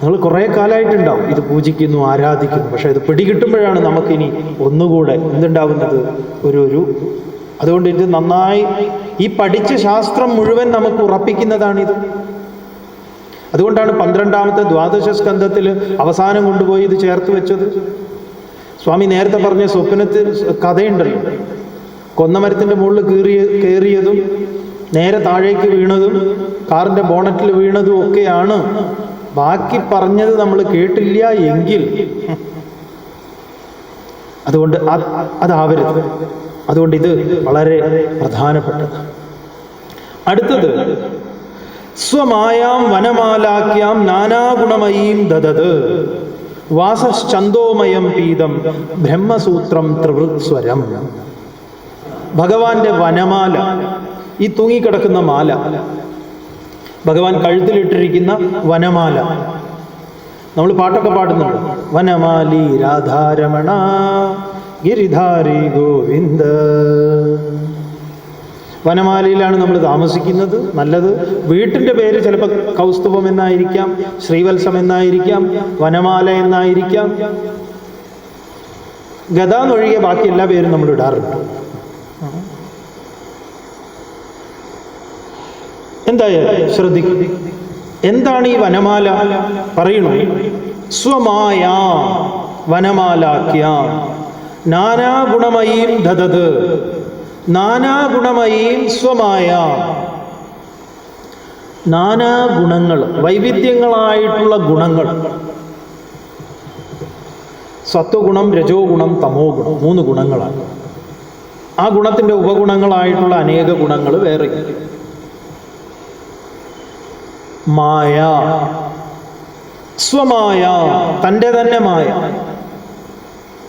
നിങ്ങൾ കുറേ കാലമായിട്ടുണ്ടാവും ഇത് പൂജിക്കുന്നു ആരാധിക്കുന്നു. പക്ഷെ ഇത് പിടികിട്ടുമ്പോഴാണ് നമുക്കിനി ഒന്നുകൂടെ എന്തുണ്ടാവുന്നത് ഒരു ഒരു അതുകൊണ്ട് ഇത് നന്നായി ഈ പഠിച്ച ശാസ്ത്രം മുഴുവൻ നമുക്ക് ഉറപ്പിക്കുന്നതാണിത്. അതുകൊണ്ടാണ് പന്ത്രണ്ടാമത്തെ ദ്വാദശ സ്കന്ധത്തിൽ അവസാനം കൊണ്ടുപോയി ഇത് ചേർത്ത് വെച്ചത്. സ്വാമി നേരത്തെ പറഞ്ഞ സ്വപ്നത്തിൽ കഥയുണ്ടല്ലോ. കൊന്നമരത്തിന്റെ മുകളിൽ കീറിയ കയറിയതും നേരെ താഴേക്ക് വീണതും കാറിന്റെ ബോണറ്റിൽ വീണതും ഒക്കെയാണ് ബാക്കി പറഞ്ഞത് നമ്മൾ കേട്ടില്ല എങ്കിൽ. അതുകൊണ്ട് അത് അതാവരുത്. അതുകൊണ്ട് ഇത് വളരെ പ്രധാനപ്പെട്ടത്. അടുത്തത്. സ്വമായാം വനമാലാക്യാം നാനാഗുണമയീം ദദത്. വാസശ്ചന്തോമയം പീതം ബ്രഹ്മസൂത്രം ത്രിവൃത്സ്വരം. ഭഗവാന്റെ വനമാല. ഈ തൂങ്ങിക്കിടക്കുന്ന മാല. ഭഗവാൻ കഴുത്തിലിട്ടിരിക്കുന്ന വനമാല. നമ്മൾ പാട്ടൊക്കെ പാടുന്നുണ്ട്. വനമാലി രാധാരമണ ഗിരിധാരി ഗോവിന്ദ. വനമാലയിലാണ് നമ്മൾ താമസിക്കുന്നത്. നല്ലത് വീട്ടിന്റെ പേര് ചിലപ്പോൾ കൗസ്തുഭം എന്നായിരിക്കാം ശ്രീവത്സം എന്നായിരിക്കാം വനമാല എന്നായിരിക്കാം. ഗതാന്നൊഴികെ ബാക്കി എല്ലാ പേരും നമ്മൾ ഇടാറുണ്ട്. എന്തായാലും ശ്രദ്ധിക്കും എന്താണ് ഈ വനമാല? പറയണു? സ്വമായ വനമാലാക്യ നാനാഗുണമയീം ദദത്. നാനാഗുണമയീം സ്വമായ. നാനാ ഗുണങ്ങൾ വൈവിധ്യങ്ങളായിട്ടുള്ള ഗുണങ്ങൾ. സത്വഗുണം രജോ ഗുണം തമോ ഗുണം മൂന്ന് ഗുണങ്ങളാണ്. ആ ഗുണത്തിന്റെ ഉപഗുണങ്ങളായിട്ടുള്ള അനേക ഗുണങ്ങൾ വേറെ മായ. സ്വമായ തന്റെ തന്നെ മായ.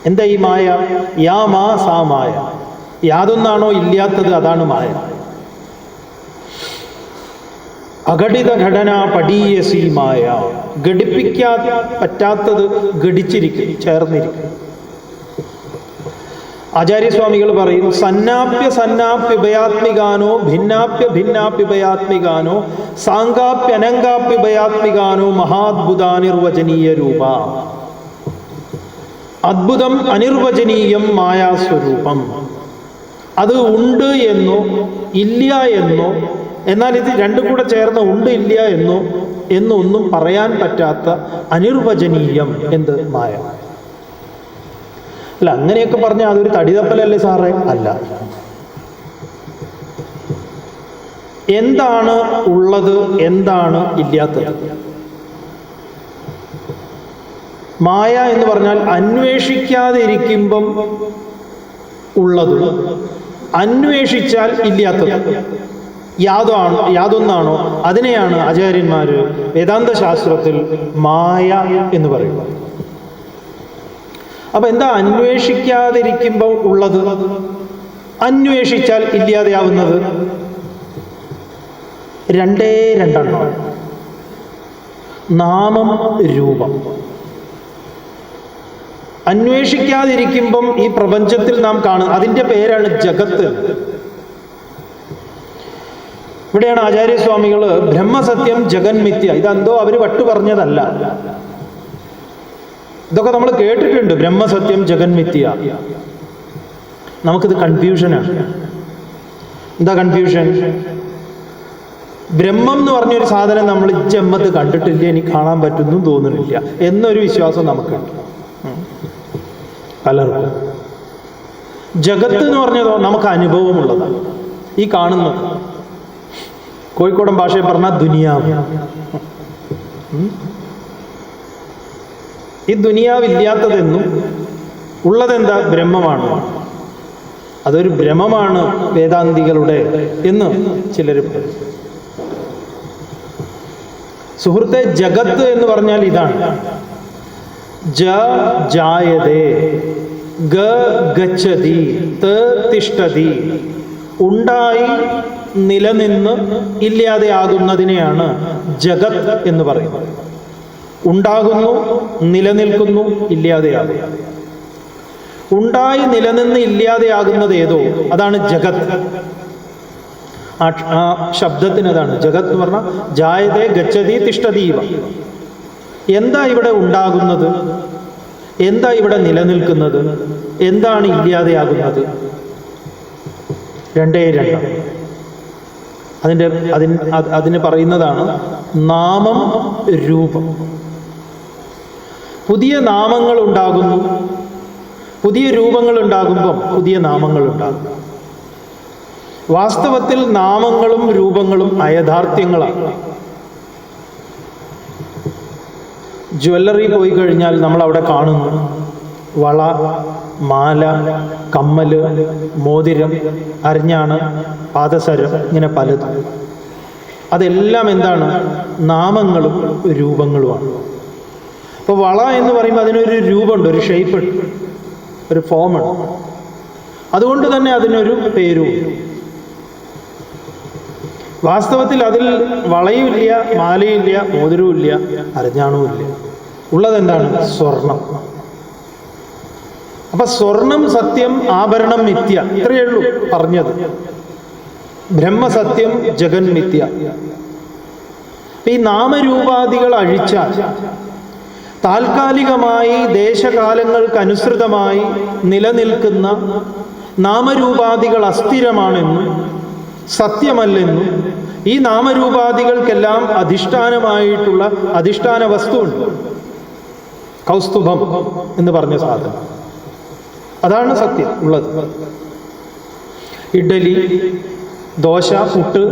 എന്താ ഈ മായ? യാ മാ സാ മായ. യാതൊന്നാണോ ഇല്ലാത്തത് അതാണ് മായ. അഘടിത ഘടന പടീയസി മായ. ഘടിപ്പിക്കാ പറ്റാത്തത് ഘടിച്ചിരിക്കും ചേർന്നിരിക്കും. ആചാര്യസ്വാമികൾ പറയും സന്നാപ്യ സന്നാപ്യഭയാത്മികാനോ ഭിന്നാപ്യ ഭിന്നാപ്യഭയാത്മികാനോ സാങ്കാപ്യ മഹാത്ഭുതാ നിർവചനീയ രൂപ. അദ്ഭുതം അനിർവചനീയം മായാസ്വരൂപം. അത് ഉണ്ട് എന്നോ ഇല്ല എന്നോ എന്നാൽ ഇത് രണ്ടും കൂടെ ചേർന്ന് ഉണ്ട് ഇല്ല എന്നോ എന്നൊന്നും പറയാൻ പറ്റാത്ത അനിർവചനീയം എന്ത്? മായ. അല്ല അങ്ങനെയൊക്കെ പറഞ്ഞാൽ അതൊരു തടിതപ്പലല്ലേ സാറേ? അല്ല. എന്താണ് ഉള്ളത് എന്താണ് ഇല്ലാത്തത്? മായ എന്ന് പറഞ്ഞാൽ അന്വേഷിക്കാതെ ഇരിക്കുമ്പം ഉള്ളത്. അന്വേഷിച്ചാൽ ഇല്ലാത്തത്. യാതാണ് യാതൊന്നാണോ? അതിനെയാണ് ആചാര്യന്മാർ വേദാന്ത ശാസ്ത്രത്തിൽ മായ എന്ന് പറയുന്നത്. അപ്പൊ എന്താ അന്വേഷിക്കാതിരിക്കുമ്പോൾ ഉള്ളത്? അന്വേഷിച്ചാൽ ഇല്ലാതെയാവുന്നത്? രണ്ടേ രണ്ടെണ്ണം. നാമം രൂപം. അന്വേഷിക്കാതിരിക്കുമ്പം ഈ പ്രപഞ്ചത്തിൽ നാം കാണും അതിന്റെ പേരാണ് ജഗത്ത്. ഇവിടെയാണ് ആചാര്യസ്വാമികൾ ബ്രഹ്മസത്യം ജഗന്മിത്യ. ഇതെന്തോ അവർ വട്ടു പറഞ്ഞതല്ല ഇതൊക്കെ നമ്മൾ കേട്ടിട്ടുണ്ട്. ബ്രഹ്മസത്യം ജഗന്മിത്യ നമുക്കിത് കൺഫ്യൂഷനാണ് എന്താ കൺഫ്യൂഷൻ ബ്രഹ്മം എന്ന് പറഞ്ഞൊരു സാധനം നമ്മൾ ജമ്മത്ത് കണ്ടിട്ടില്ല എനിക്ക് കാണാൻ പറ്റുന്നു തോന്നുന്നില്ല. എന്നൊരു വിശ്വാസം നമുക്കുണ്ട്. പലർക്കും. ജഗത്ത് എന്ന് പറഞ്ഞതോ നമുക്ക് അനുഭവമുള്ളതാണ്. ഈ കാണുന്നത്. കോഴിക്കോടൻ ഭാഷയിൽ പറഞ്ഞാൽ ദുനിയാവ്. ഈ ദുനിയാവില്ലാത്തതെന്നും ഉള്ളതെന്താ? ബ്രഹ്മമാണ്. അതൊരു ഭ്രമമാണ് വേദാന്തികളുടെ എന്ന് ചിലർ സുഹൃത്തെ ജഗത്ത് എന്ന് പറഞ്ഞാൽ ഇതാണ്. ജ ജായതേ ഗ ഗച്ഛതി ത തിഷ്ടതി ഉണ്ടായി നിലനിന്ന് ഇല്ലാതെയാകുന്നതിനെയാണ് ജഗത് എന്ന് പറയുന്നത്. ഉണ്ടാകുന്നു നിലനിൽക്കുന്നു ഇല്ലാതെയാകുന്നു. ഉണ്ടായി നിലനിന്ന് ഇല്ലാതെയാകുന്നത് ഏതോ? അതാണ് ജഗത്. ആ ആ ശബ്ദത്തിന് അതാണ്. ജഗത് എന്ന് പറഞ്ഞാൽ ജായതേ ഗച്ഛതി തിഷ്ടതീവ എന്താ ഇവിടെ ഉണ്ടാകുന്നത്? എന്താ ഇവിടെ നിലനിൽക്കുന്നത്? എന്താണ് ഇല്ലാതെയാകുന്നത്? രണ്ടേ രണ്ട്. അതിന്റെ അതിന് അതിന് പറയുന്നതാണ് നാമം രൂപം. പുതിയ നാമങ്ങൾ ഉണ്ടാകുന്നു പുതിയ രൂപങ്ങൾ ഉണ്ടാകുമ്പം പുതിയ നാമങ്ങൾ ഉണ്ടാകും വാസ്തവത്തിൽ നാമങ്ങളും രൂപങ്ങളും അയഥാർത്ഥ്യങ്ങളാണ്. ജ്വല്ലറി പോയി കഴിഞ്ഞാൽ നമ്മൾ അവിടെ കാണുന്നു. വള മാല കമ്മൽ മോതിരം അരഞ്ഞാണ് പാദസരം ഇങ്ങനെ പലതും. അതെല്ലാം എന്താണ്? നാമങ്ങളും രൂപങ്ങളുമാണ്. അപ്പോൾ വള എന്ന് പറയുമ്പോൾ അതിനൊരു രൂപമുണ്ട് ഒരു ഷേപ്പ് ഉണ്ട്. ഒരു ഫോമുണ്ട് അതുകൊണ്ട് തന്നെ അതിനൊരു പേരും. വാസ്തവത്തിൽ അതിൽ വളയുമില്ല മാലയില്ല മോതിരവുമില്ല അരഞ്ഞാണവുമില്ല. ഉള്ളതെന്താണ് സ്വർണം. അപ്പൊ സ്വർണം സത്യം ആഭരണം മിഥ്യ. ഇത്രയേ ഉള്ളൂ പറഞ്ഞത്. ബ്രഹ്മസത്യം ജഗൻ മിഥ്യ. ഈ നാമരൂപാദികൾ അഴിച്ചാൽ താൽക്കാലികമായി ദേശകാലങ്ങൾക്കനുസൃതമായി നിലനിൽക്കുന്ന നാമരൂപാദികൾ അസ്ഥിരമാണെന്നും സത്യമല്ലെന്നും ഈ നാമരൂപാദികൾക്കെല്ലാം അധിഷ്ഠാനമായിട്ടുള്ള അധിഷ്ഠാന വസ്തുണ്ട് കൗസ്തുഭം എന്ന് പറഞ്ഞ സാധനം. അതാണ് സത്യം ഉള്ളത്. ഇഡ്ഡലി ദോശ പുട്ട്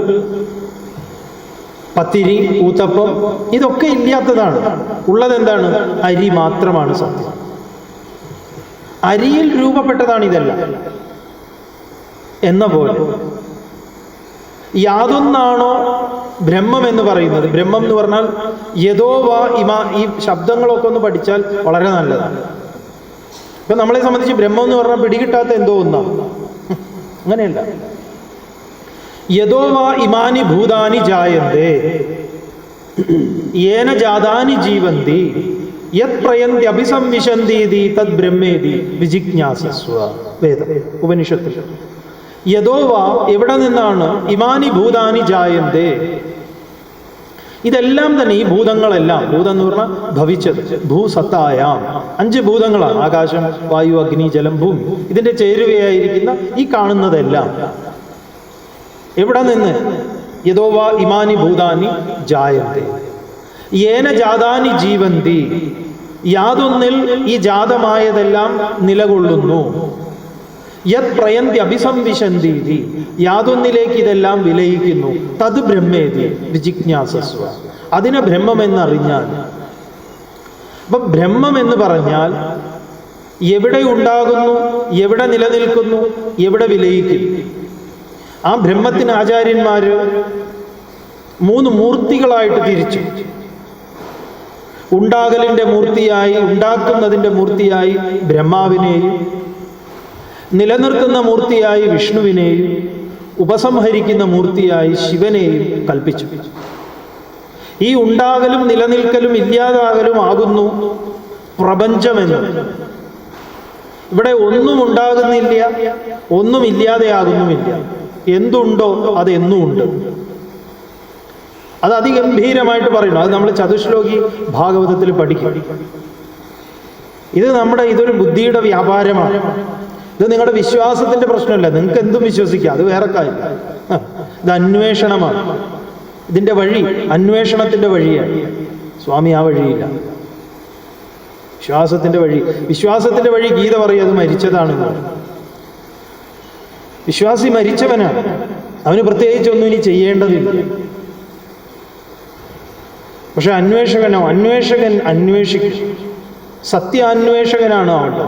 പത്തിരി ഊത്തപ്പം ഇതൊക്കെ ഇല്ലാത്തതാണ്. ഉള്ളത് എന്താണ് അരി മാത്രമാണ് സത്യം. അരിയിൽ രൂപപ്പെട്ടതാണ് ഇതെല്ലാം. എന്ന പോലെ യാതൊന്നാണോ ബ്രഹ്മം എന്ന് പറയുന്നത്? ബ്രഹ്മം എന്ന് പറഞ്ഞാൽ യഥോ വാ ഇമ ഈ ശബ്ദങ്ങളൊക്കെ ഒന്ന് പഠിച്ചാൽ വളരെ നല്ലതാണ്. ഇപ്പൊ നമ്മളെ സംബന്ധിച്ച് ബ്രഹ്മം എന്ന് പറഞ്ഞാൽ പിടികിട്ടാത്ത എന്തോ ഒന്നാണ്. അങ്ങനെയല്ല. യഥോ വാ ഇമാനി ഭൂതാനി ജായന്തേ. ഏന ജാതാനി ജീവന്തി. യത് പ്രയന്തി അഭിസംവിശന്തി തദ് ബ്രഹ്മേതി വിജിജ്ഞാസസ്വ. വേദ. ഉപനിഷത്തിൽ യഥോവ എവിടെ നിന്നാണ് ഇമാനി ഭൂതാനി ജായന്തേ? ഇതെല്ലാം തന്നെ ഈ ഭൂതങ്ങളെല്ലാം ഭൂതം എന്ന് പറഞ്ഞാൽ ഭവിച്ചത് ഭൂസത്തായാം. അഞ്ച് ഭൂതങ്ങളാണ്. ആകാശം വായു അഗ്നി ജലം ഭൂമി. ഇതിന്റെ ചേരുവയായിരിക്കുന്ന ഈ കാണുന്നതെല്ലാം. എവിടെ നിന്ന്. യഥോവ ഇമാനി ഭൂതാനി ജായന്തി. ഏന ജാതാനി ജീവന്തി. യാതൊന്നിൽ ഈ ജാതമായതെല്ലാം നിലകൊള്ളുന്നു. യത് പ്രയന്തി അഭിസംവിശന്തി യാതൊന്നിലേക്ക് ഇതെല്ലാം വിലയിക്കുന്നു. തത് ബ്രഹ്മേതി വിജിജ്ഞാസസ്വ അതിനെ ബ്രഹ്മം ബ്രഹ്മമെന്നറിഞ്ഞാൽ. അപ്പൊ ബ്രഹ്മം എന്ന് പറഞ്ഞാൽ എവിടെ ഉണ്ടാകുന്നു എവിടെ നിലനിൽക്കുന്നു എവിടെ വിലയിക്കുന്നു. ആ ബ്രഹ്മത്തിന് ആചാര്യന്മാര് മൂന്ന് മൂർത്തികളായിട്ട് തിരിച്ചു. ഉണ്ടാകലിന്റെ മൂർത്തിയായി ഉണ്ടാക്കുന്നതിന്റെ മൂർത്തിയായി ബ്രഹ്മാവിനെയും നിലനിർത്തുന്ന മൂർത്തിയായി വിഷ്ണുവിനെയും ഉപസംഹരിക്കുന്ന മൂർത്തിയായി ശിവനെയും കൽപ്പിച്ചു. ഈ ഉണ്ടാകലും നിലനിൽക്കലും ഇല്ലാതാകലും ആകുന്നു പ്രപഞ്ചമെന്ന്. ഇവിടെ ഒന്നും ഉണ്ടാകുന്നില്ല ഒന്നും ഇല്ലാതെയാകുന്നുമില്ല. എന്തുണ്ടോ അത് എന്നും ഉണ്ട് അത് അതിഗംഭീരമായിട്ട് പറയുന്നു. അത് നമ്മൾ ചതുശ്ലോകി ഭാഗവതത്തിൽ പഠിക്കും. ഇത് നമ്മുടെ ഇതൊരു ബുദ്ധിയുടെ വ്യാപാരമാണ്. ഇത് നിങ്ങളുടെ വിശ്വാസത്തിന്റെ പ്രശ്നമല്ല. നിങ്ങൾക്ക് എന്തും വിശ്വസിക്കാം. അത് വേറെ കാര്യം. ഇത് അന്വേഷണമാണ്. ഇതിന്റെ വഴി അന്വേഷണത്തിന്റെ വഴിയാണ്. സ്വാമി ആ വഴിയില്ല. വിശ്വാസത്തിന്റെ വഴി. വിശ്വാസത്തിന്റെ വഴി ഗീത പറയും അത് വിശ്വാസി മരിച്ചവനാണ് അവന് പ്രത്യേകിച്ചൊന്നും ഇനി ചെയ്യേണ്ടതില്ല. പക്ഷെ അന്വേഷകനോ അന്വേഷകൻ അന്വേഷിക്കും. സത്യാന്വേഷകനാണ് ആട്ടോ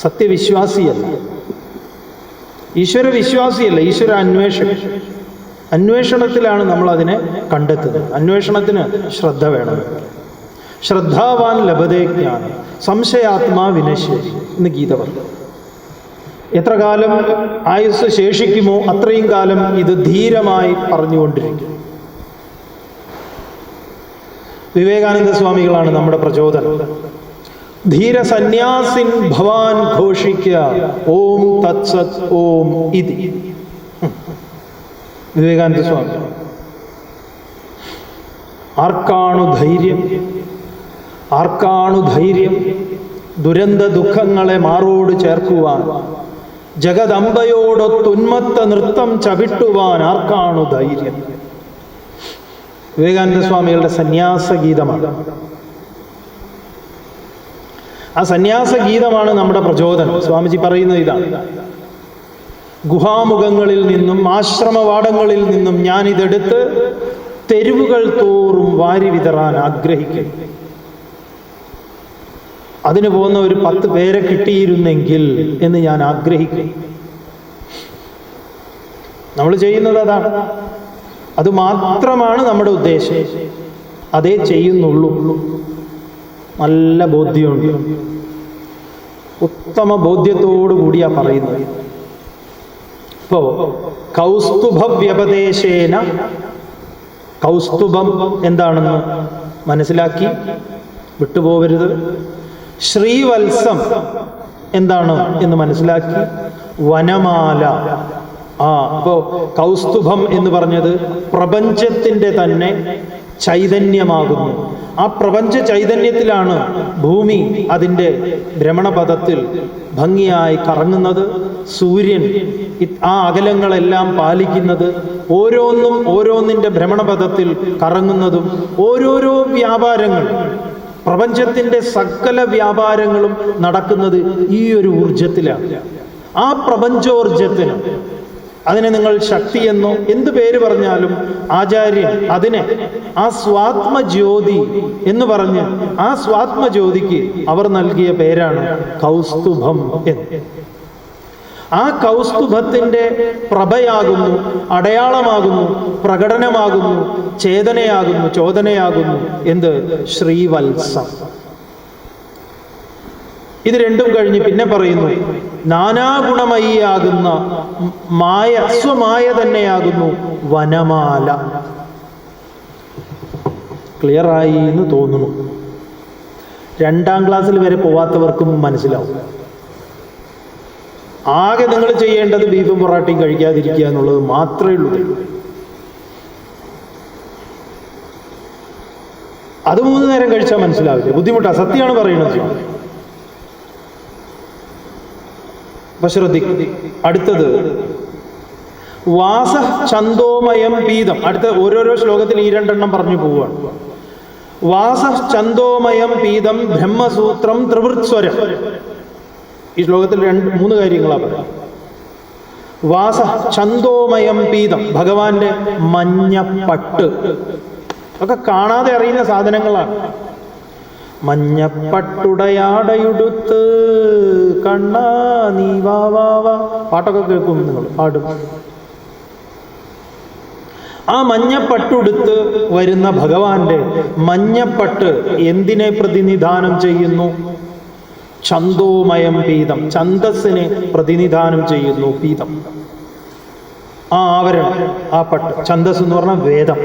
സത്യവിശ്വാസിയല്ല. ഈശ്വര വിശ്വാസിയല്ല ഈശ്വര അന്വേഷകൻ അന്വേഷണത്തിലാണ് നമ്മൾ അതിനെ കണ്ടെത്തുന്നത്. അന്വേഷണത്തിന് ശ്രദ്ധ വേണം. ശ്രദ്ധാവാൻ ലഭതേജ്ഞാനം സംശയാത്മാ വിനശ്യതി എന്ന് ഗീത പറഞ്ഞു. എത്ര കാലം ആയുസ് ശേഷിക്കുമോ അത്രയും കാലം ഇത് ധീരമായി പറഞ്ഞുകൊണ്ടിരിക്കും. വിവേകാനന്ദ സ്വാമികളാണ് നമ്മുടെ പ്രചോദനം. ധീര സന്യാസിൻ ഭവാൻ ഘോഷിക്ക ഓം തത്സത് ഓം ഇതി. വിവേകാനന്ദ സ്വാമി. ആർക്കാണു ധൈര്യം? ആർക്കാണു ധൈര്യം? ദുരന്ത ദുഃഖങ്ങളെ മാറോട് ചേർക്കുവാൻ. ജഗദമ്പയോടൊത്തുന്മത്ത നൃത്തം ചവിട്ടുവാൻ ആർക്കാണു ധൈര്യം? വിവേകാനന്ദ സ്വാമികളുടെ സന്യാസ ഗീതമാണ് ആ സന്യാസ ഗീതമാണ് നമ്മുടെ പ്രചോദനം. സ്വാമിജി പറയുന്നത് ഇതാണ്. ഗുഹാമുഖങ്ങളിൽ നിന്നും ആശ്രമവാടങ്ങളിൽ നിന്നും ഞാനിതെടുത്ത് തെരുവുകൾ തോറും വാരി വിതറാൻ ആഗ്രഹിക്കുന്നു. അതിന് പോകുന്ന ഒരു പത്ത് പേരെ കിട്ടിയിരുന്നെങ്കിൽ എന്ന് ഞാൻ ആഗ്രഹിക്കും. നമ്മൾ ചെയ്യുന്നത് അതാണ്. അത് മാത്രമാണ് നമ്മുടെ ഉദ്ദേശം. അതേ ചെയ്യുന്നുള്ളൂ. നല്ല ബോധ്യമുണ്ട്. ഉത്തമ ബോധ്യത്തോടു കൂടിയാ പറയുന്നത്. ഇപ്പോ കൗസ്തുഭവ്യപദേശേന കൗസ്തുഭം എന്താണെന്ന് മനസ്സിലാക്കി വിട്ടുപോകരുത്. ശ്രീവത്സം എന്താണ് എന്ന് മനസ്സിലാക്കി. വനമാല. ആ അപ്പോ കൗസ്തുഭം എന്ന് പറഞ്ഞത് പ്രപഞ്ചത്തിന്റെ തന്നെ ചൈതന്യമാകുന്നു. ആ പ്രപഞ്ച ചൈതന്യത്തിലാണ് ഭൂമി അതിന്റെ ഭ്രമണപഥത്തിൽ ഭംഗിയായി കറങ്ങുന്നത്. സൂര്യൻ ആ അകലങ്ങളെല്ലാം പാലിക്കുന്നത് ഓരോന്നും ഓരോന്നിന്റെ ഭ്രമണപഥത്തിൽ കറങ്ങുന്നതും ഓരോരോ വ്യാപാരങ്ങൾ പ്രപഞ്ചത്തിന്റെ സകല വ്യാപാരങ്ങളും നടക്കുന്നത് ഈ ഒരു ഊർജത്തിലാണ് ആ പ്രപഞ്ചോർജത്തിന് അതിനെ നിങ്ങൾ ശക്തിയെന്നോ എന്ത് പേര് പറഞ്ഞാലും ആചാര്യൻ അതിനെ ആ സ്വാത്മജ്യോതി എന്ന് പറഞ്ഞ് ആ സ്വാത്മജ്യോതിക്ക് അവർ നൽകിയ പേരാണ് കൗസ്തുഭം എന്ന്. ആ കൗസ്തുഭത്തിന്റെ പ്രഭയാകുന്നു അടയാളമാകുന്നു പ്രകടനമാകുന്നു ചേതനയാകുന്നു ചോദനയാകുന്നു എന്ത്? ശ്രീവത്സം. ഇത് രണ്ടും കഴിഞ്ഞ് പിന്നെ പറയുന്നു നാനാഗുണമയിയാകുന്ന മായ സ്വമായ തന്നെയാകുന്നു വനമാല. ക്ലിയർ ആയി എന്ന് തോന്നുന്നു. രണ്ടാം ക്ലാസ്സിൽ വരെ പോവാത്തവർക്കും മനസ്സിലാവും. ആകെ നിങ്ങൾ ചെയ്യേണ്ടത് ബീഫും പൊറാട്ടയും കഴിക്കാതിരിക്കുക എന്നുള്ളത് മാത്രമേ ഉള്ളൂ. അത് മൂന്ന് നേരം കഴിച്ചാൽ മനസ്സിലാവില്ല. ബുദ്ധിമുട്ടാ. സത്യമാണ് പറയുന്നത്. അപ്പൊ അടുത്തത്. വാസ ചന്തോമയം പീതം. അടുത്ത ഓരോരോ ശ്ലോകത്തിൽ ഈ രണ്ടെണ്ണം പറഞ്ഞു പോവുകയാണ്. വാസ ചന്തോമയം പീതം ബ്രഹ്മസൂത്രം ത്രിവൃത്സ്വരം. ഈ ശ്ലോകത്തിൽ രണ്ട് മൂന്ന് കാര്യങ്ങളാണ് പറയുന്നത് വാസ ചന്തോമയം പീതം ഭഗവാന്റെ മഞ്ഞപ്പട്ട്. ഒക്കെ കാണാതെ അറിയുന്ന സാധനങ്ങളാണ്. മഞ്ഞപ്പട്ടുടയാടയുടുത്ത് കണ്ണാ നീ വാ വാ വാ. പാട്ടൊക്കെ കേൾക്കും നിങ്ങൾ പാടും. ആ മഞ്ഞപ്പട്ടുടുത്ത് വരുന്ന ഭഗവാന്റെ മഞ്ഞപ്പട്ട് എന്തിനെ പ്രതിനിധാനം ചെയ്യുന്നു? ഛന്തോമയം പീതം. ഛന്തസ്സിനെ പ്രതിനിധാനം ചെയ്യുന്നു പീതം. ആ ആവരണം ആ പട്ട് ഛന്തസ് എന്ന് പറഞ്ഞാൽ വേദം.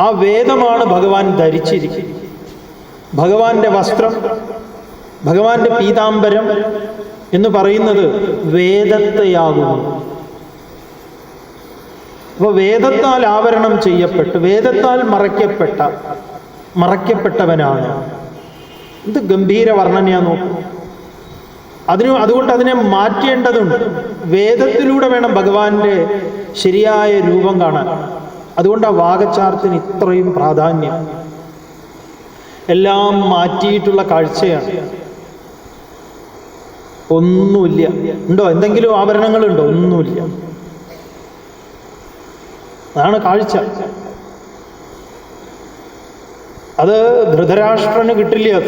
ആ വേദമാണ് ഭഗവാൻ ധരിച്ചിരിക്കുന്നത്. ഭഗവാന്റെ വസ്ത്രം ഭഗവാന്റെ പീതാംബരം എന്ന് പറയുന്നത് വേദത്തെയാകുന്നു. അപ്പോൾ വേദത്താൽ ആവരണം ചെയ്യപ്പെട്ട് വേദത്താൽ മറയ്ക്കപ്പെട്ട മറയ്ക്കപ്പെട്ടവനാണ്. ഇത് ഗംഭീര വർണനയാ നോക്കും. അതിനു അതുകൊണ്ട് അതിനെ മാറ്റേണ്ടതുണ്ട്. വേദത്തിലൂടെ വേണം ഭഗവാന്റെ ശരിയായ രൂപം കാണാൻ. അതുകൊണ്ട് ആ വാഗച്ചാർത്തിന് ഇത്രയും പ്രാധാന്യം. എല്ലാം മാറ്റിയിട്ടുള്ള കാഴ്ചയാണ്. ഒന്നുമില്ല. ഉണ്ടോ? എന്തെങ്കിലും ആഭരണങ്ങളുണ്ടോ? ഒന്നുമില്ല. അതാണ് കാഴ്ച. അത് ധൃതരാഷ്ട്രന് കിട്ടില്ല.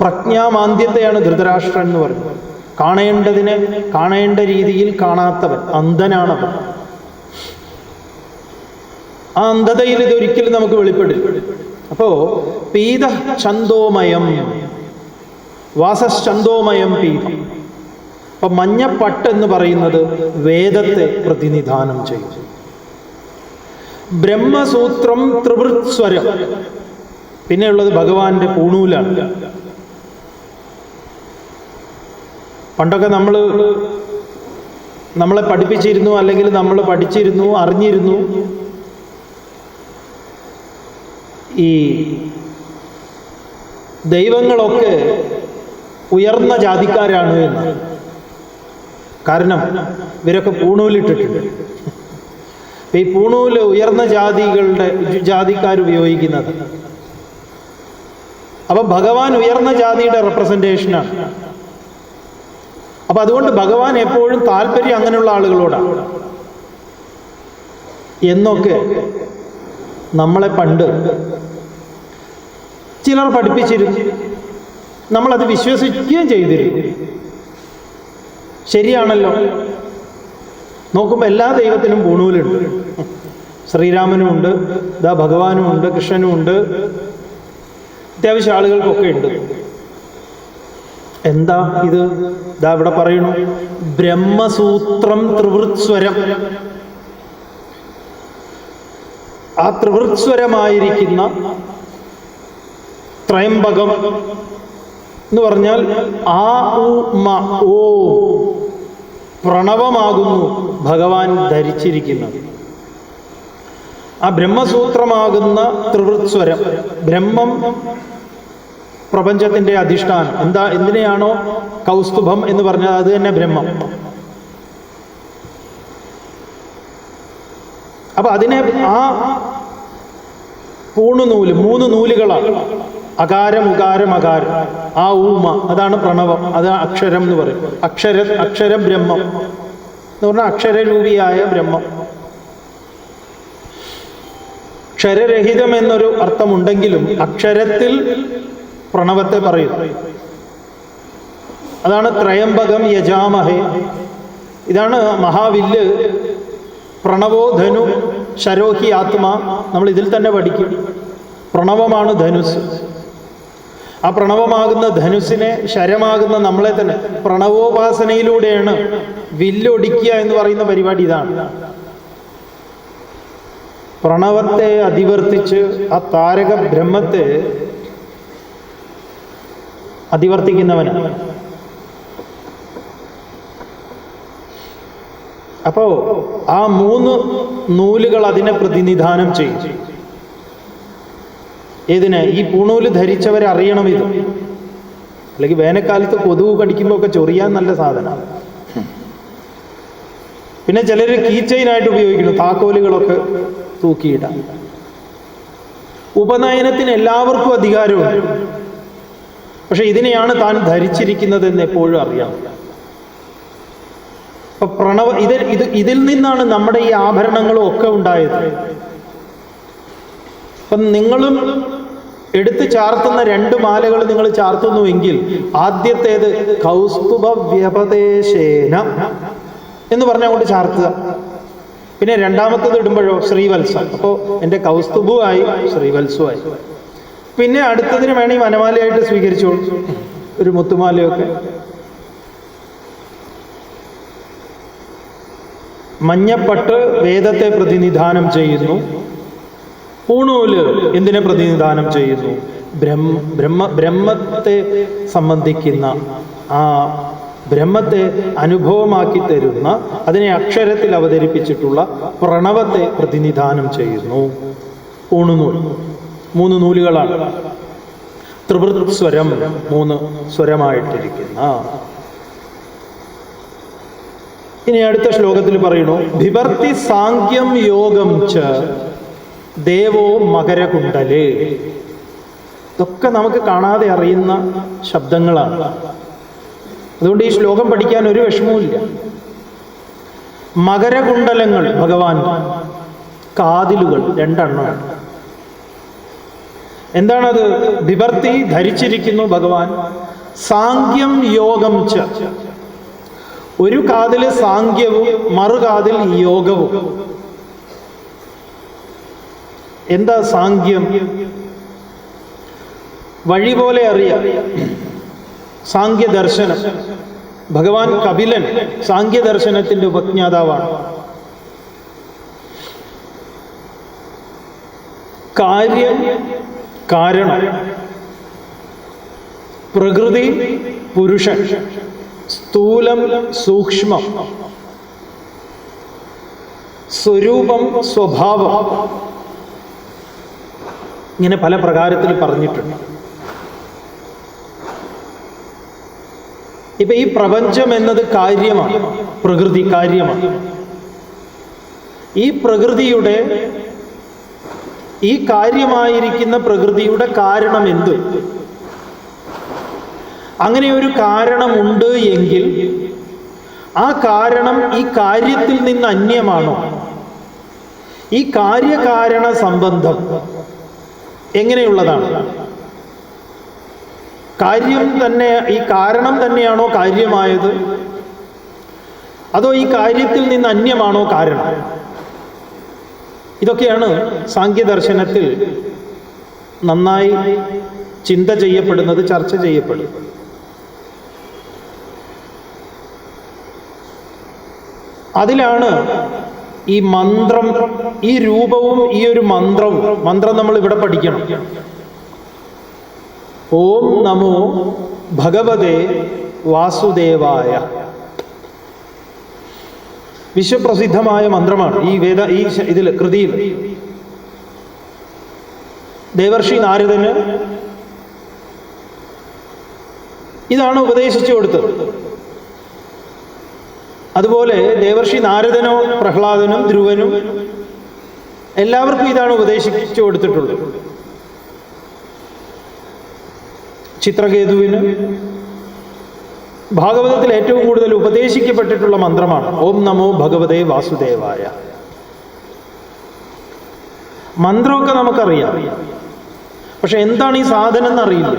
പ്രജ്ഞാമാന്ദ്യത്തെയാണ് ധൃതരാഷ്ട്രൻ എന്ന് പറയുന്നത്. കാണേണ്ടതിനെ കാണേണ്ട രീതിയിൽ കാണാത്തവൻ അന്ധനാണവൻ. ആ അന്ധതയിൽ ഇത് ഒരിക്കലും നമുക്ക് വെളിപ്പെടും അപ്പോ പീത ചന്തോമയം വാസശ്ചന്തോമയം പീത. അപ്പൊ മഞ്ഞപ്പട്ട് എന്ന് പറയുന്നത് വേദത്തെ പ്രതിനിധാനം ചെയ്യും. ബ്രഹ്മസൂത്രം ത്രിവൃത്സ്വരം. പിന്നെയുള്ളത് ഭഗവാന്റെ പൂണൂലാണ്. പണ്ടൊക്കെ നമ്മൾ നമ്മളെ പഠിപ്പിച്ചിരുന്നു അല്ലെങ്കിൽ നമ്മൾ പഠിച്ചിരുന്നു അറിഞ്ഞിരുന്നു. ഈ ദൈവങ്ങളൊക്കെ ഉയർന്ന ജാതിക്കാരാണ് എന്ന്. കാരണം ഇവരൊക്കെ പൂണൂലിട്ടിട്ടുണ്ട്. ഈ പൂണൂൽ ഉയർന്ന ജാതികളുടെ ജാതിക്കാർ ഉപയോഗിക്കുന്നത്. അപ്പൊ ഭഗവാൻ ഉയർന്ന ജാതിയുടെ റെപ്രസെന്റേഷനാണ് അപ്പൊ അതുകൊണ്ട് ഭഗവാൻ എപ്പോഴും താല്പര്യം അങ്ങനെയുള്ള ആളുകളോടാണ് എന്നൊക്കെ നമ്മളെ പണ്ട് ചിലർ പഠിപ്പിച്ചിരുന്നു. നമ്മളത് വിശ്വസിക്കുകയും ചെയ്തിരുന്നു. ശരിയാണല്ലോ. നോക്കുമ്പോൾ എല്ലാ ദൈവത്തിനും പൂണൂലുണ്ട് ശ്രീരാമനും ഉണ്ട് ഇതാ ഭഗവാനും ഉണ്ട് കൃഷ്ണനും ഉണ്ട്. അത്യാവശ്യം ആളുകൾക്കൊക്കെ ഉണ്ട്. എന്താ ഇത്? ഇതാ ഇവിടെ പറയുന്നു ബ്രഹ്മസൂത്രം ത്രിവൃത്സ്വരം. ആ ത്രിവൃത്സ്വരമായിരിക്കുന്ന ത്രയംബകം എന്ന് പറഞ്ഞാൽ ആ ഉ മ ഓ. പ്രണവമാകുന്നു ഭഗവാൻ ധരിച്ചിരിക്കുന്നത്. ആ ബ്രഹ്മസൂത്രമാകുന്ന ത്രിവൃത്സ്വരം ബ്രഹ്മം പ്രപഞ്ചത്തിന്റെ അധിഷ്ഠാനം. എന്താ എന്തിനെയാണോ കൗസ്തുഭം എന്ന് പറഞ്ഞാൽ അത് തന്നെ ബ്രഹ്മം. അപ്പൊ അതിനെ ആ പൂണുനൂൽ മൂന്ന് നൂലുകളാണ്. അകാരം ഉകാരം അകാരം. ആ ഊമ അതാണ് പ്രണവം. അത് അക്ഷരം എന്ന് പറയും. അക്ഷര അക്ഷര ബ്രഹ്മം. എന്ന് പറഞ്ഞാൽ അക്ഷരരൂപിയായ ബ്രഹ്മം. ക്ഷരരഹിതം എന്നൊരു അർത്ഥമുണ്ടെങ്കിലും അക്ഷരത്തിൽ പ്രണവത്തെ പറയും. അതാണ് ത്രയംബകം യജാമഹേ. ഇതാണ് മഹാവില്ല് പ്രണവോ ധനു ശരോഹി ആത്മ. നമ്മൾ ഇതിൽ തന്നെ പഠിക്കും. പ്രണവമാണ് ധനുസ്. ആ പ്രണവമാകുന്ന ധനുസിനെ ശരമാകുന്ന നമ്മളെ തന്നെ പ്രണവോപാസനയിലൂടെയാണ് വില്ലൊടിക്കുക എന്ന് പറയുന്ന പരിപാടി ഇതാണ്. പ്രണവത്തെ അതിവർത്തിച്ച് ആ താരക ബ്രഹ്മത്തെ അതിവർത്തിക്കുന്നവനാണ്. അപ്പോ ആ മൂന്ന് നൂലുകൾ അതിനെ പ്രതിനിധാനം ചെയ്യും. ഏതിന്? ഈ പൂണൂൽ ധരിച്ചവരെ അറിയണം ഇത്. അല്ലെങ്കിൽ വേനൽക്കാലത്ത് കൊതുക് കടിക്കുമ്പോൾ ഒക്കെ ചൊറിയാൻ നല്ല സാധനമാണ് പിന്നെ ചിലർ കീച്ചൈനായിട്ട് ഉപയോഗിക്കുന്നു താക്കോലുകളൊക്കെ തൂക്കിയിടാം ഉപനയനത്തിന് എല്ലാവർക്കും അധികാരമുണ്ട് പക്ഷെ ഇതിനെയാണ് താൻ ധരിച്ചിരിക്കുന്നത് എന്ന് എപ്പോഴും അറിയാം. അപ്പൊ പ്രണവ ഇത് ഇത് ഇതിൽ നിന്നാണ് നമ്മുടെ ഈ ആഭരണങ്ങളും ഒക്കെ ഉണ്ടായത്. അപ്പം നിങ്ങളും എടുത്ത് ചാർത്തുന്ന രണ്ട് മാലകൾ നിങ്ങൾ ചാർത്തുന്നുവെങ്കിൽ ആദ്യത്തേത് കൗസ്തുഭ വ്യപദേശേന എന്ന് പറഞ്ഞ അങ്ങോട്ട് ചാർത്തുക. പിന്നെ രണ്ടാമത്തത് ഇടുമ്പോഴോ ശ്രീവത്സ. അപ്പോൾ എന്റെ കൗസ്തുഭുവായി ശ്രീവത്സുവായി പിന്നെ അടുത്തതിന് വേണമെങ്കിൽ വനമാലയായിട്ട് സ്വീകരിച്ചോളൂ. ഒരു മുത്തുമാലയൊക്കെ. മഞ്ഞപ്പട്ട് വേദത്തെ പ്രതിനിധാനം ചെയ്യുന്നു. പൂണൂൽ എന്തിനെ പ്രതിനിധാനം ചെയ്യുന്നു? ബ്രഹ്മ ബ്രഹ്മ ബ്രഹ്മത്തെ സംബന്ധിക്കുന്ന ആ ബ്രഹ്മത്തെ അനുഭവമാക്കി തരുന്ന അതിനെ അക്ഷരത്തിൽ അവതരിപ്പിച്ചിട്ടുള്ള പ്രണവത്തെ പ്രതിനിധാനം ചെയ്യുന്നു. ഊണുനൂൽ മൂന്ന് നൂലുകളാണ്. ത്രിവൃത് സ്വരം മൂന്ന് സ്വരമായിട്ടിരിക്കുന്ന. ഇനി അടുത്ത ശ്ലോകത്തിൽ പറയുന്നു വിവർത്തി സാങ്ക്യം യോഗം ച ദേവോ മകരകുണ്ടൽ. ഇതൊക്കെ നമുക്ക് കാണാതെ അറിയുന്ന ശബ്ദങ്ങളാണ്. അതുകൊണ്ട് ഈ ശ്ലോകം പഠിക്കാൻ ഒരു വിഷമവുമില്ല മകരകുണ്ടലങ്ങൾ ഭഗവാൻ കാതിലുകൾ രണ്ടെണ്ണമാണ്. എന്താണത്? വിവർത്തി ധരിച്ചിരിക്കുന്നു ഭഗവാൻ. സാങ്ക്യം യോഗം ച. ഒരു കാതിൽ സാങ്ക്യവും മറുകാതിൽ യോഗവും. എന്താ സാങ്ക്യം വഴി പോലെ അറിയാം. സാങ്ക്യദർശനം ഭഗവാൻ കപിലൻ സാങ്ക്യദർശനത്തിന്റെ ഉപജ്ഞാതാവാണ്. കാര്യം കാരണം. പ്രകൃതി പുരുഷൻ. സ്ഥൂലം സൂക്ഷ്മം. സ്വരൂപം സ്വഭാവം. ഇങ്ങനെ പല പ്രകാരത്തിൽ പറഞ്ഞിട്ടുണ്ട്. ഇപ്പൊ ഈ പ്രപഞ്ചം എന്നത് കാര്യമാണ് പ്രകൃതി കാര്യമാണ്. ഈ പ്രകൃതിയുടെ ഈ കാര്യമായിരിക്കുന്ന പ്രകൃതിയുടെ കാരണം എന്ത്? അങ്ങനെ ഒരു കാരണമുണ്ട് എങ്കിൽ ആ കാരണം ഈ കാര്യത്തിൽ നിന്ന് അന്യമാണോ? ഈ കാര്യകാരണ സംബന്ധം എങ്ങനെയുള്ളതാണ്? കാര്യം തന്നെ ഈ കാരണം തന്നെയാണോ കാര്യമായത്? അതോ ഈ കാര്യത്തിൽ നിന്ന് അന്യമാണോ കാരണം? ഇതൊക്കെയാണ് സാങ്കേദർശനത്തിൽ നന്നായി ചിന്ത ചെയ്യപ്പെടുന്നത് ചർച്ച ചെയ്യപ്പെടുന്നത്. അതിലാണ് ഈ മന്ത്രം ഈ രൂപവും ഈ ഒരു മന്ത്രവും മന്ത്രം നമ്മൾ ഇവിടെ പഠിക്കണം. ഓം നമോ ഭഗവതേ വാസുദേവായ. വിശ്വപ്രസിദ്ധമായ മന്ത്രമാണ് ഈ വേദ ഈ ഇതിൽ കൃതിയിൽ ദേവർഷി നാരദന് ഇതാണ് ഉപദേശിച്ചു കൊടുത്തത്. അതുപോലെ ദേവർഷി നാരദനോ പ്രഹ്ലാദനും ധ്രുവനും എല്ലാവർക്കും ഇതാണ് ഉപദേശിച്ചു കൊടുത്തിട്ടുള്ളത്. ചിത്രകേതുവിന് ഭാഗവതത്തിൽ ഏറ്റവും കൂടുതൽ ഉപദേശിക്കപ്പെട്ടിട്ടുള്ള മന്ത്രമാണ് ഓം നമോ ഭഗവതേ വാസുദേവായ മന്ത്രമൊക്കെ നമുക്കറിയാം. പക്ഷെ എന്താണ് ഈ സാധനം എന്നറിയില്ല.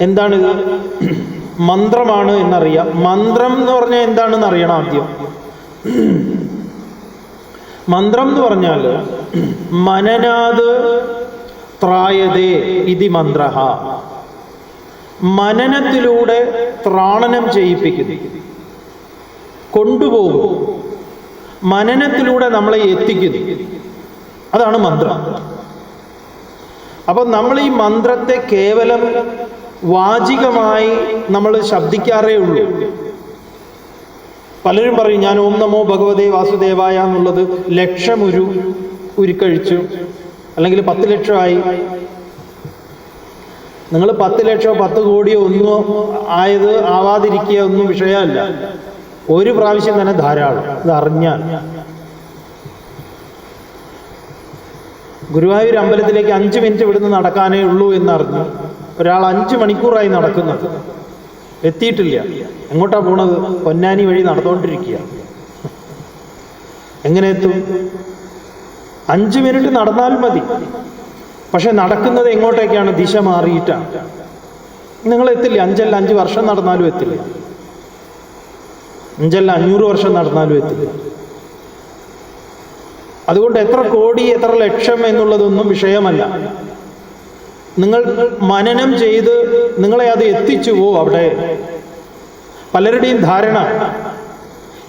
എന്താണിത് മന്ത്രമാണ് എന്നറിയാം. മന്ത്രം എന്ന് പറഞ്ഞാൽ എന്താണെന്ന് അറിയണം ആദ്യം. മന്ത്രം എന്ന് പറഞ്ഞാൽ മനനാത് ത്രായതേ ഇതി മന്ത്ര മനനത്തിലൂടെ ത്രാണനം ചെയ്യിപ്പിക്കുന്നു. കൊണ്ടുപോകും. മനനത്തിലൂടെ നമ്മളെ എത്തിക്കുന്നു. അതാണ് മന്ത്രം. അപ്പം നമ്മൾ ഈ മന്ത്രത്തെ കേവലം വാചികമായി നമ്മൾ ശബ്ദിക്കാറേ ഉള്ളൂ. പലരും പറയും ഞാൻ ഓം നമോ ഭഗവതേ വാസുദേവായ എന്നുള്ളത് ലക്ഷമൊരു ഉരുക്കഴിച്ചു. അല്ലെങ്കിൽ പത്ത് ലക്ഷമായി. നിങ്ങൾ പത്ത് ലക്ഷമോ പത്ത് കോടിയോ ഒന്നോ ആയത് ആവാതിരിക്കുക ഒന്നും വിഷയമല്ല. ഒരു പ്രാവശ്യം തന്നെ ധാരാളം. ഇത് അറിഞ്ഞാൽ. ഗുരുവായൂർ അമ്പലത്തിലേക്ക് അഞ്ച് മിനിറ്റ് ഇവിടുന്ന് നടക്കാനേ ഉള്ളൂ എന്നറിഞ്ഞു. ഒരാൾ അഞ്ച് മണിക്കൂറായി നടക്കുന്നത്. എത്തിയിട്ടില്ല. എങ്ങോട്ടാ പോണത്? പൊന്നാനി വഴി നടന്നുകൊണ്ടിരിക്കുക എങ്ങനെ എത്തും? അഞ്ച് മിനിറ്റ് നടന്നാൽ മതി. പക്ഷെ നടക്കുന്നത് എങ്ങോട്ടേക്കാണ്? ദിശ മാറിയിട്ടാണ് നിങ്ങൾ എത്തില്ല. അഞ്ചല്ല അഞ്ച് വർഷം നടന്നാലും എത്തില്ല. അഞ്ചല്ല അഞ്ഞൂറ് വർഷം നടന്നാലും എത്തില്ല. അതുകൊണ്ട് എത്ര കോടി എത്ര ലക്ഷം എന്നുള്ളതൊന്നും വിഷയമല്ല. നിങ്ങൾ മനനം ചെയ്ത് നിങ്ങളെ അത് എത്തിച്ചുവോ അവിടെ? പലരുടെയും ധാരണ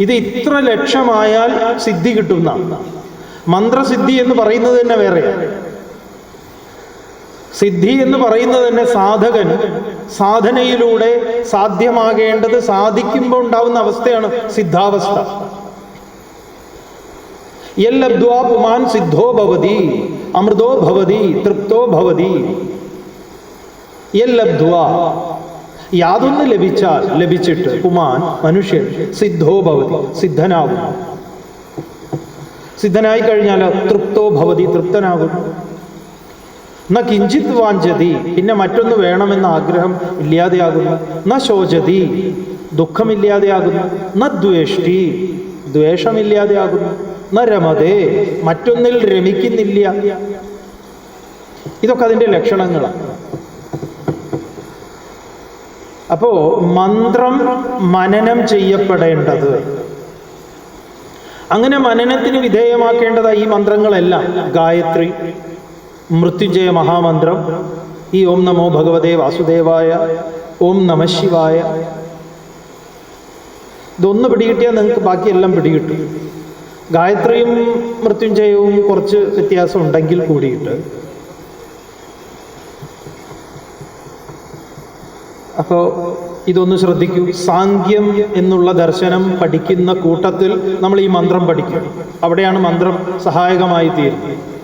ഇത് ഇത്ര ലക്ഷമായാൽ സിദ്ധി കിട്ടുന്ന മന്ത്രസിദ്ധി എന്ന് പറയുന്നത് തന്നെ വേറെ. സിദ്ധി എന്ന് പറയുന്നത് തന്നെ സാധകൻ സാധനയിലൂടെ സാധ്യമാകേണ്ടത് സാധിക്കുമ്പോൾ ഉണ്ടാവുന്ന അവസ്ഥയാണ് സിദ്ധാവസ്ഥ. യല്ലബ്ധ്വാ പുമാൻ സിദ്ധോ ഭവതി അമൃതോ ഭവതി തൃപ്തോ ഭവതി. യല്ലബ്ധ്വാ യാതൊന്ന് ലഭിച്ചാൽ ലഭിച്ചിട്ട് പുമാൻ മനുഷ്യൻ സിദ്ധോ ഭവതി സിദ്ധനാകുന്നു. സിദ്ധനായി കഴിഞ്ഞാൽ തൃപ്തോ ഭവതി തൃപ്തനാകുന്നു. ന കിഞ്ചിത് വാഞ്ചതി പിന്നെ മറ്റൊന്ന് വേണമെന്ന ആഗ്രഹം ഇല്ലാതെയാകുന്നു. ന ശോചതി ദുഃഖമില്ലാതെയാകുന്നു. ന ദ്വേഷ്ടി ദ്വേഷമില്ലാതെയാകുന്നു. ന രമതേ മറ്റൊന്നിൽ രമിക്കുന്നില്ല. ഇതൊക്കെ അതിന്റെ ലക്ഷണങ്ങളാണ് അപ്പോ മന്ത്രം മനനം ചെയ്യപ്പെടേണ്ടത്. അങ്ങനെ മനനത്തിന് വിധേയമാക്കേണ്ടത് ഈ മന്ത്രങ്ങളെല്ലാം. ഗായത്രി മൃത്യുജയ മഹാമന്ത്രം ഈ ഓം നമോ ഭഗവതേ വാസുദേവായ ഓം നമശിവായ ഇതൊന്ന് പിടികിട്ടിയാൽ നിങ്ങൾക്ക് ബാക്കിയെല്ലാം പിടികിട്ടും. ഗായത്രിയും മൃത്യുഞ്ജയവും കുറച്ച് വ്യത്യാസം ഉണ്ടെങ്കിൽ കൂടിയിട്ട്. അപ്പോൾ ഇതൊന്ന് ശ്രദ്ധിക്കൂ. സാങ്ക്യം എന്നുള്ള ദർശനം പഠിക്കുന്ന കൂട്ടത്തിൽ നമ്മൾ ഈ മന്ത്രം പഠിക്കും. അവിടെയാണ് മന്ത്രം സഹായകമായി തീരുന്നത്.